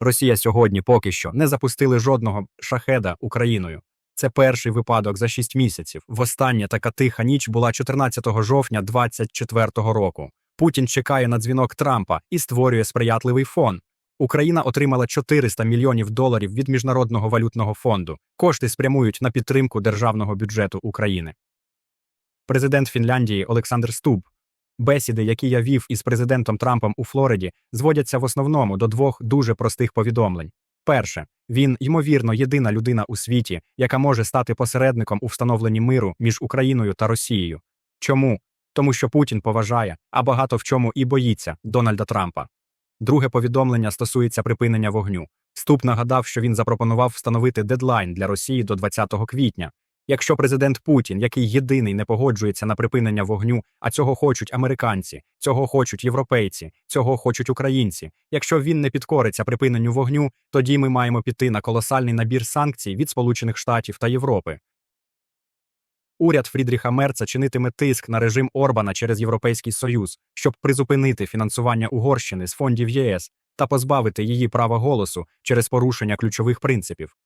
Росія сьогодні поки що не запустили жодного шахеда Україною. Це перший випадок за 6 місяців. Востаннє така тиха ніч була 14 жовтня 2024 року. Путін чекає на дзвінок Трампа і створює сприятливий фон. Україна отримала 400 мільйонів доларів від Міжнародного валютного фонду. Кошти спрямують на підтримку державного бюджету України. Президент Фінляндії Олександр Стуб. Бесіди, які я вів із президентом Трампом у Флориді, зводяться в основному до двох дуже простих повідомлень. Перше, він, ймовірно, єдина людина у світі, яка може стати посередником у встановленні миру між Україною та Росією. Чому? Тому що Путін поважає, а багато в чому і боїться Дональда Трампа. Друге повідомлення стосується припинення вогню. Ступ нагадав, що він запропонував встановити дедлайн для Росії до 20 квітня. Якщо президент Путін, який єдиний не погоджується на припинення вогню, а цього хочуть американці, цього хочуть європейці, цього хочуть українці. Якщо він не підкориться припиненню вогню, тоді ми маємо піти на колосальний набір санкцій від Сполучених Штатів та Європи. Уряд Фрідріха Мерца чинитиме тиск на режим Орбана через Європейський Союз, щоб призупинити фінансування Угорщини з фондів ЄС та позбавити її права голосу через порушення ключових принципів.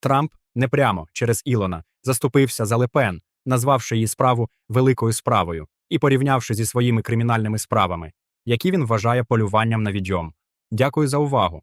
Трамп непрямо через Ілона заступився за Лепен, назвавши її справу великою справою і порівнявши зі своїми кримінальними справами, які він вважає полюванням на відьом. Дякую за увагу.